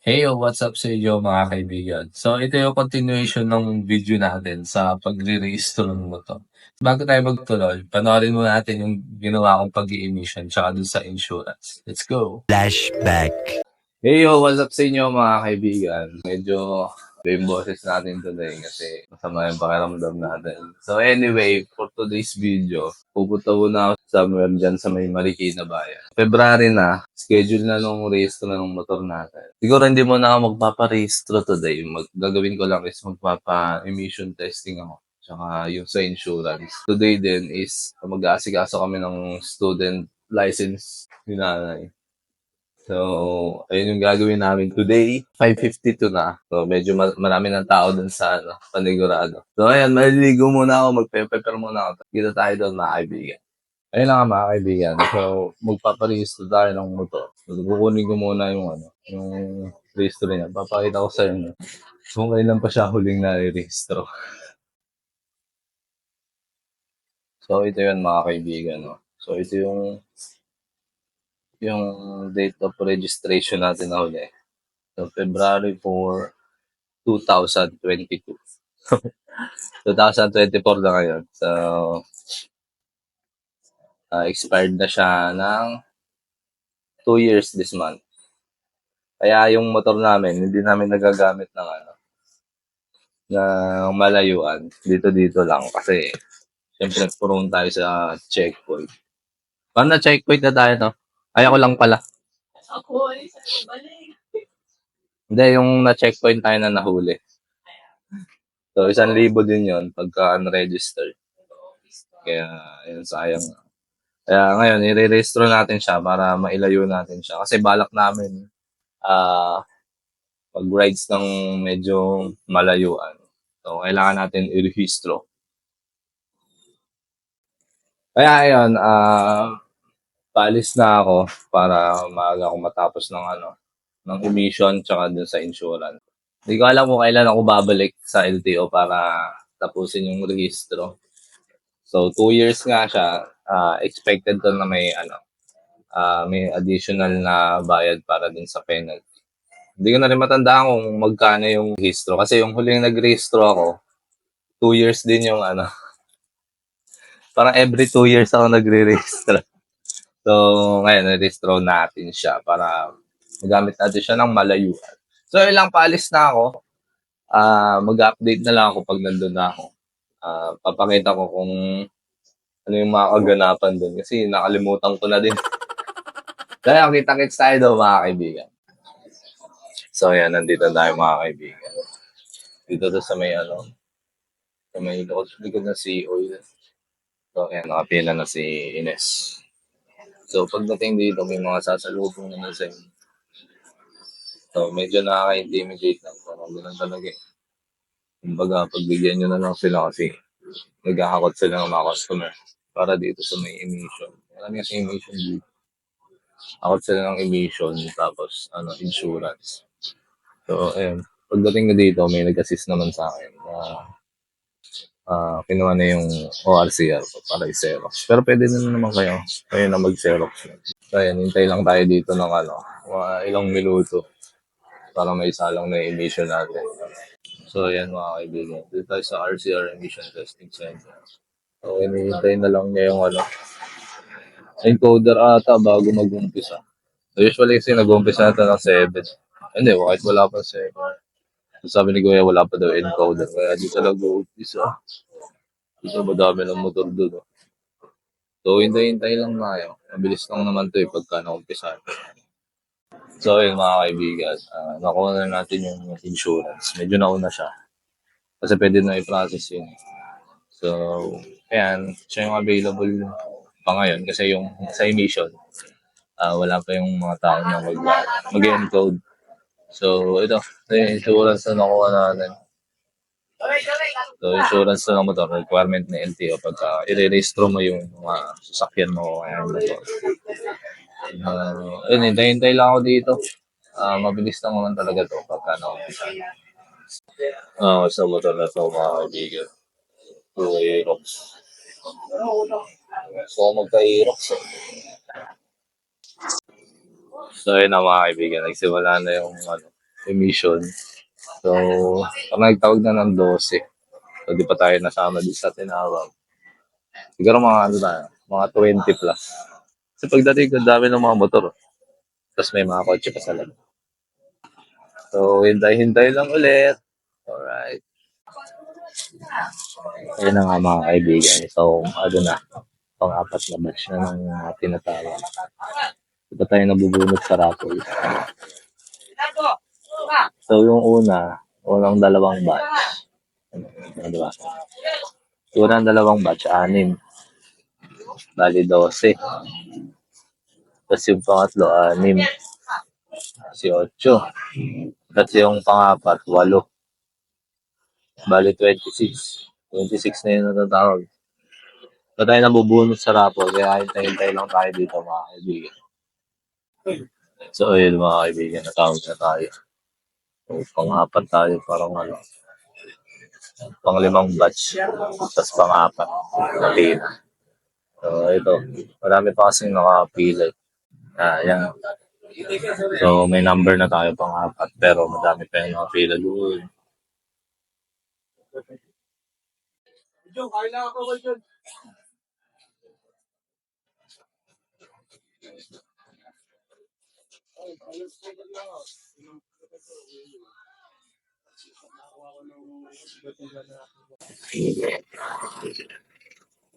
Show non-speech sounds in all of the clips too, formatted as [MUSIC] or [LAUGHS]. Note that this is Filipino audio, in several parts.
Hey, yo, what's up sa inyo mga kaibigan? So, ito yung continuation ng video natin sa pagre-rehistro ng motor. Bago tayo magtuloy, panoorin mo natin yung ginawa kong pag-i-emission tsaka dun sa insurance. Let's go! Flashback. Hey, yo, what's up sa inyo mga kaibigan? Medyo yung boses natin today kasi masama yung pakiramdam natin. So anyway, for today's video, pupunta muna ako somewhere dyan sa may Marikina Bayan. February na, schedule na nung rehistro na ng motor natin. Siguro hindi mo na ako magpaparehistro today. Mag gagawin ko lang is magpapa-emission testing ako. Tsaka yung sa insurance. Today din is mag-aasikaso kami ng student license ni nanay. So, ayun yung gagawin namin today. 5.52 na. So, medyo ma- marami ng tao dun sa ano, panigurado. So, ayan, maliligo muna ako. Magpe-prepare muna ako. Kita tayo doon, mga kaibigan. Ayun lang mga kaibigan. So, magpaparehistro tayo ng motor. So, kukunin ko muna yung ano, yung rehistro niya. Papakita ko sa inyo kung kailan pa siya huling na-rehistro. [LAUGHS] So, ito yun mga kaibigan. No? So, ito yung yung date of registration natin na huli. So, February 4, 2022. 2024 na ngayon. So, uh, expired na siya ng 2 years this month. Kaya yung motor namin, hindi namin nagagamit ng ano, ng malayuan. Dito-dito lang. Kasi, syempre, prone tayo sa checkpoint. Paano na checkpoint na tayo, no? Ay, ako lang pala. Ako ay sa balik. Hindi, yung na-checkpoint tayo na nahuli. So, isang libo din yon pagka unregistered. Kaya, yun, sayang. Kaya ngayon, i-re-registro natin siya para mailayo natin siya. Kasi balak namin, ah, pag rides ng medyo malayuan. So, kailangan natin i-rehistro. Kaya, ayun, ah, paalis na ako para maaga ako matapos ng ano, ng emission tsaka dun sa insurance. Hindi ko alam kung kailan ako babalik sa LTO para tapusin yung registro. So, two years nga siya. ah, expected to na may ano, ah, may additional na bayad para din sa penalty. Hindi ko na rin matandaan kung magkano yung registro. Kasi yung huling nag-registro ako, two years din yung ano. [LAUGHS] Parang every two years ako nagre-register. [LAUGHS] So, ngayon, na-registro natin siya para magamit natin siya ng malayuan. So, ilang paalis na ako. Ah, mag-update na lang ako pag nandun na ako. Ah, papakita ko kung ano yung mga kaganapan dun. Kasi nakalimutan ko na din. [LAUGHS] Kaya kita-kits tayo daw mga kaibigan. So, ayan, nandito tayo mga kaibigan. Dito to sa may ano, sa may likod, na si Oil. So, ayan, nakapila na si Ines. So, pagdating dito, may mga sasalubong naman sa inyo. So, medyo nakaka-intimidate lang. Parang ganun talaga eh. Kumbaga, pagbigyan nyo na lang sila kasi nagkakakot sila ng mga customer para dito sa may emission. Alam niya emission dito. Akot sila ng emission tapos ano insurance. So, ayun. Pagdating na dito, may nag-assist naman sa akin na ah kinuha na yung ORCR ko para i-xerox. Pero pwede na naman kayo. Kayo na mag-xerox. So, ayun. Hintay lang tayo dito ng ano, mga ilang minuto para may isalang na emission natin. So, ayan mga kaibigan. Dito tayo sa RCR Emission Testing Center. So, hinihintay na lang niya yung ano, encoder ata bago mag-umpisa. So, usually kasi nag-umpisa natin ng 7. Hindi, kahit wala pa 7. So, sabi ni Kuya, wala pa daw encoder. Kaya dito lang mag-umpisa. Dito madami ng motor doon. Oh. So, hintay-hintay lang tayo. Mabilis lang naman to eh pagka na-umpisa. So, yun mga kaibigan, ah, nakuha na natin yung insurance. Medyo nauna siya. Kasi pwede na i-process yun. So, ayan, siya yung available pa ngayon kasi yung sa emission, ah, wala pa yung mga tao na mag, mag-encode. So, ito, yung insurance na nakuha natin. So, insurance na ng motor, requirement ng LTO pagka i-registro mo yung mga sasakyan mo kaya motor. Uh, yun, hintay-hintay lang ako dito. Ah, mabilis lang naman talaga to pagka na-umpisa. Ah, sa motor na to mga kaibigan. Aerox. So, magka-Aerox eh. So, yun na mga kaibigan. Nagsimula na yung ano, emission. So, pag nagtawag na ng 12, so di pa tayo nasama din sa tinawag. Siguro mga ano tayo, mga 20 plus. Kasi pagdating ko, dami ng mga motor. Tapos may mga kotse pa sa loob. So, hintay-hintay lang ulit. Alright. Ayun na nga mga kaibigan. So, ano na, pang-apat na batch na ng mga tinatawag. Iba tayo nabubunot sa raffle. So, yung una, unang dalawang batch. Ano, di ba? Yung unang dalawang batch, anim. Bali, 12. Tapos yung pangatlo, anim. Si 8. Tapos yung pangapat, 8. Bali, 26. 26 na yun natatawag. So, tayo nabubunot sa raffle. Kaya hintay-hintay lang tayo dito, mga kaibigan. So, ayun mga kaibigan, natawag na tayo. So, pang-apat tayo, parang ano, pang-limang batch, tapos pang-apat na pila. So, ito, marami pa kasing nakapila. Ah, yan. So, may number na tayo pang-apat, pero madami pa yung nakapila doon.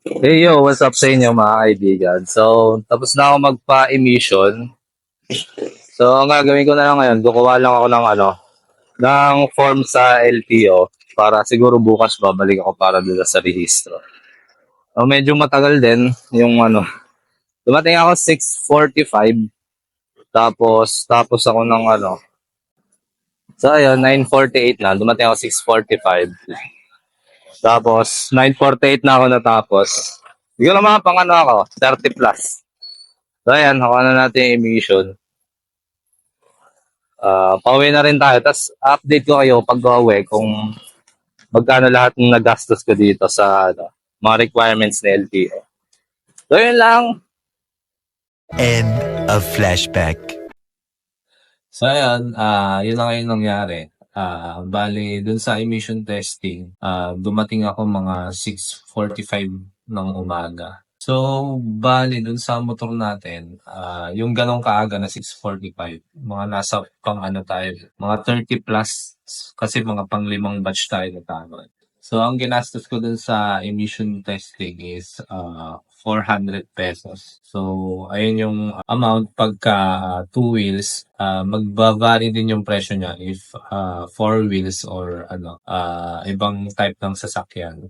Hey yo, what's up sa inyo mga kaibigan? So, tapos na ako magpa-emission. So, ang gagawin ko na lang ngayon, kukuha lang ako ng ano, ng form sa LTO para siguro bukas babalik ako para doon sa rehistro. So, medyo matagal din yung ano. Dumating ako 6.45 tapos tapos ako ng ano. So, ayun, 9.48 na. Dumating ako 6.45. Tapos, 9.48 na ako natapos. Hindi ko naman pang ano ako, 30 plus. So, ayan, nakuha na natin yung emission. Ah, pauwi na rin tayo. Tapos, update ko kayo pag uwi kung magkano lahat ng nagastos ko dito sa ano, mga requirements ng LTO. So, yun lang. End of flashback. So, ayan, ah yun lang yung nangyari. Ah, bali, dun sa emission testing, ah dumating ako mga 6.45 ng umaga. So, bali, dun sa motor natin, ah yung ganong kaaga na 6.45, mga nasa pang ano tayo, mga 30 plus, kasi mga pang limang batch tayo na tama. So, ang ginastos ko dun sa emission testing is ah 400 pesos. So, ayun yung amount pagka ah, two wheels, ah magba-vary din yung presyo niya if ah, four wheels or ano, ah, ibang type ng sasakyan.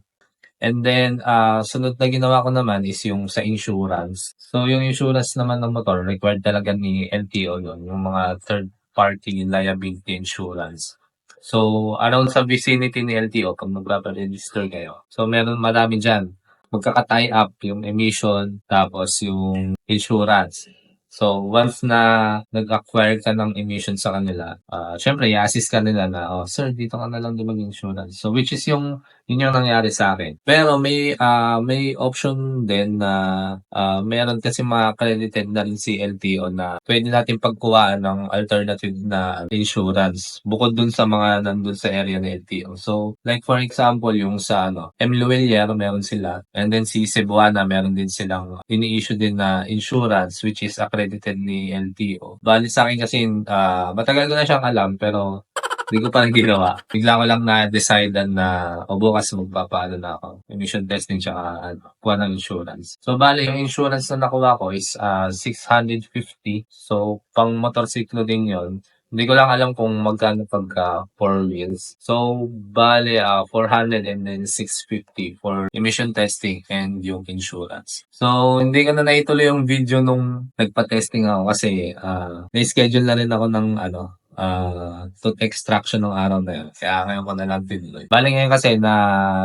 And then, ah sunod na ginawa ko naman is yung sa insurance. So, yung insurance naman ng motor, required talaga ni LTO yun, yung mga third party liability insurance. So, around sa vicinity ni LTO, pag magpaparegister kayo. So, meron marami dyan. Magkaka-tie up yung emission, tapos yung insurance. So, once na nag-acquire ka ng emission sa kanila, ah syempre, i-assist ka nila na, oh, sir, dito ka na lang din mag-insurance. So, which is yung, yun yung nangyari sa akin. Pero may, ah may option din na, ah meron kasi mga credited na rin si LTO na pwede natin pagkuhaan ng alternative na insurance bukod dun sa mga nandun sa area ng LTO. So, like for example, yung sa ano, M. Luelier, meron sila. And then si Cebuana, meron din silang ini-issue din na insurance which is accredited ni LTO. Bali sa akin kasi, ah matagal ko na siyang alam pero hindi ko pa ginawa. Bigla ko lang na-decide na o bukas magpapaano na ako. Emission testing tsaka ano, kuha ng insurance. So, bali, yung insurance na nakuha ko is ah 650. So, pang motorsiklo din yon Hindi ko lang alam kung magkano pagka four wheels. So, bale, ah 400 and then 650 for emission testing and yung insurance. So, hindi ko na naituloy yung video nung nagpa-testing ako kasi ah na-schedule na rin ako ng ano, ah tooth extraction ng araw na yun. Kaya ngayon ko na lang tinuloy. Bali ngayon kasi na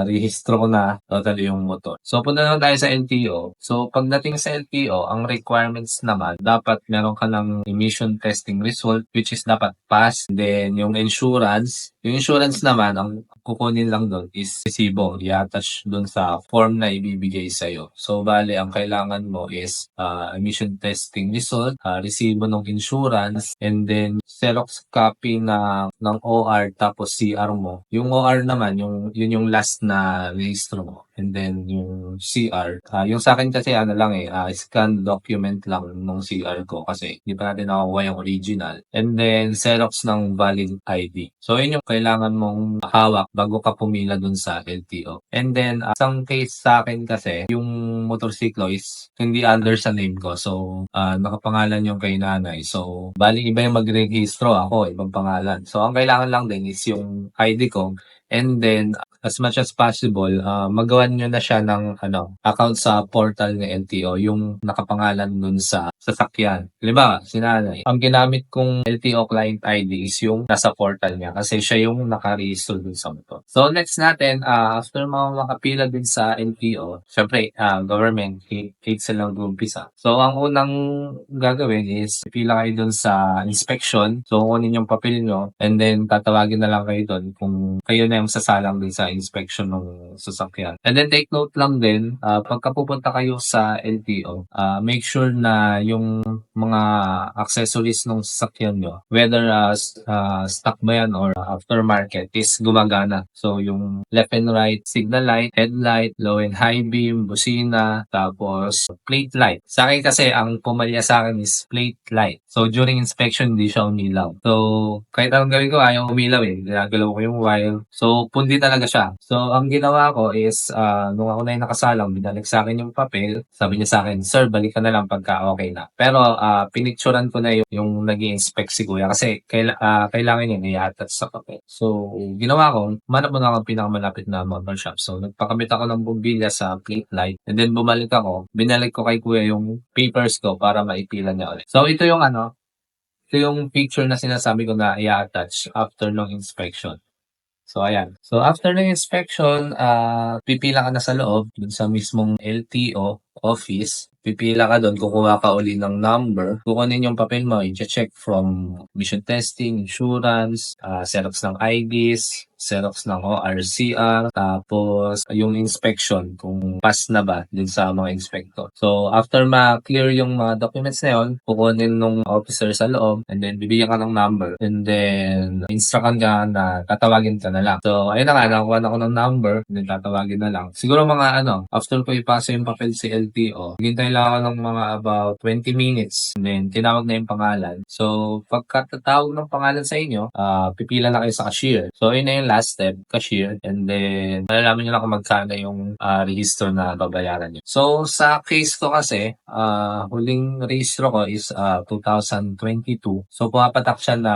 rehistro ko na totally yung motor. So punta naman tayo sa LTO. So pagdating sa LTO, ang requirements naman, dapat meron ka ng emission testing result which is dapat pass. Then yung insurance, yung insurance naman, ang kukunin lang doon is resibo. I-attach doon sa form na ibibigay sa'yo. So, bale, ang kailangan mo is ah, emission testing result, ah, resibo ng insurance, and then Xerox copy na ng OR tapos CR mo. Yung OR naman, yung, yun yung last na registro mo. And then yung CR, ah, yung sa akin kasi ano lang eh, ah, scan document lang nung CR ko kasi hindi pa natin nakukuha yung original. And then Xerox ng valid ID. So yun yung kailangan mong hawak bago ka pumila dun sa LTO. And then ah, isang case sa akin kasi, yung motorsiklo is hindi under sa name ko. So ah, nakapangalan yung kay nanay. So bali iba yung magrehistro ako, ibang pangalan. So ang kailangan lang din is yung ID ko And then, as much as possible, ah, magawan nyo na siya ng ano, account sa portal ng LTO, yung nakapangalan dun sa sasakyan. Halimbawa, si ang ginamit kong LTO client ID is yung nasa portal niya kasi siya yung nakarehistro dun sa motor. So, next natin, ah, after mga makapila din sa LTO, syempre, ah, government, hate silang gumpisa. So, ang unang gagawin is, pila kayo dun sa inspection. So, kunin yung papel nyo and then tatawagin na lang kayo dun kung kayo na yung sasalang din sa inspection ng sasakyan. And then take note lang din, ah, pagka pupunta kayo sa LTO, ah, make sure na yung mga accessories ng sasakyan nyo, whether s- ah, stock ba yan or aftermarket, is gumagana. So yung left and right signal light, headlight, low and high beam, busina, tapos plate light. Sa akin kasi, ang pumalya sa akin is plate light. So during inspection, hindi siya umilaw. So kahit anong gawin ko, ayaw umilaw eh. Ginagalaw ko yung wire. So pundi talaga siya. So ang ginawa ko is, ah, nung ako na yung nakasalang, binalik sa akin yung papel. Sabi niya sa akin, Sir, balik ka na lang pagka okay na. Pero ah, pinicturean ko na yung, yung nag inspect si Kuya kasi kaila, ah, kailangan yun i-attach sa papel. So ginawa ko, manap mo na ako pinakamalapit na motor shop. So nagpakamit ako ng bumbilya sa plate light and then bumalik ako. Binalik ko kay Kuya yung papers ko para maipila niya ulit. So ito yung ano, ito yung picture na sinasabi ko na i-attach after ng inspection. So, ayan. So, after ng inspection, ah pipila ka na sa loob, dun sa mismong LTO office. Pipila ka doon, kukuha ka uli ng number. Kukunin yung papel mo, i-check from mission testing, insurance, ah Xerox ng IDs, Xerox ng ORCR, tapos yung inspection, kung pass na ba din sa mga inspector. So, after ma-clear yung mga documents na yun, kukunin nung officer sa loob, and then bibigyan ka ng number, and then instructan ka na tatawagin ka na lang. So, ayun na nga, nakakuha na ako ng number, and then tatawagin na lang. Siguro mga ano, after ko ipasa yung papel sa LTO, hintay lang ako ng mga about 20 minutes, and then tinawag na yung pangalan. So, pagkatatawag ng pangalan sa inyo, ah pipila na kayo sa cashier. So, yun na yung last step, cashier, and then malalaman nyo na kung magkano yung ah, register na babayaran nyo. So, sa case ko kasi, ah huling registro ko is ah, 2022. So, pumapatak siya na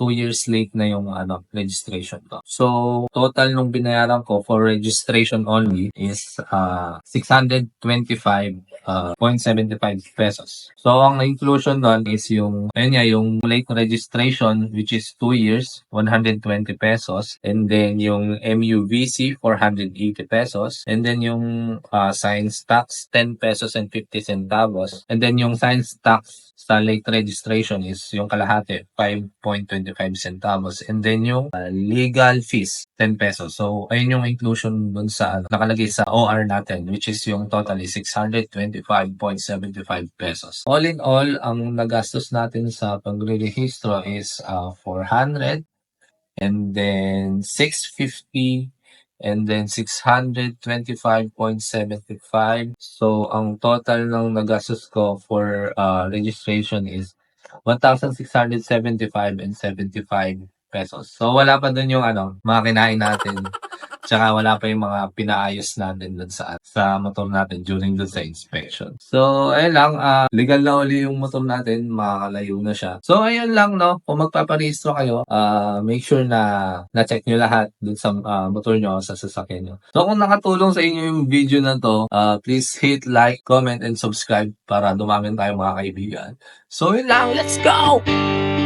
2 years late na yung ano registration ko. So, total nung binayaran ko for registration only is ah 625.75 pesos. So, ang inclusion doon is yung, ayun yung late registration which is 2 years, 120 pesos. And then yung MUVC, 480 pesos. And then yung uh, science tax, 10 pesos and 50 centavos. And then yung science tax sa late registration is yung kalahati, 5.25 centavos. And then yung uh, legal fees, 10 pesos. So, ayun yung inclusion dun sa ano, nakalagay sa OR natin, which is yung total is 625.75 pesos. All in all, ang nagastos natin sa pagre-rehistro is uh, 400 and then 650 and then 625.75. So, ang total ng nagastos ko for uh, registration is 1,675 and 75 pesos. So, wala pa dun yung ano, mga kinain natin. [LAUGHS] Tsaka wala pa yung mga pinaayos natin dun sa, sa motor natin during dun sa inspection. So, ayun lang. ah, legal na uli yung motor natin. Makakalayo na siya. So, ayun lang, no? Kung magpaparehistro kayo, ah, make sure na na-check nyo lahat dun sa ah, motor nyo sa sasakyan nyo. So, kung nakatulong sa inyo yung video na to, ah, please hit like, comment, and subscribe para dumami tayo mga kaibigan. So, yun lang. Let's go!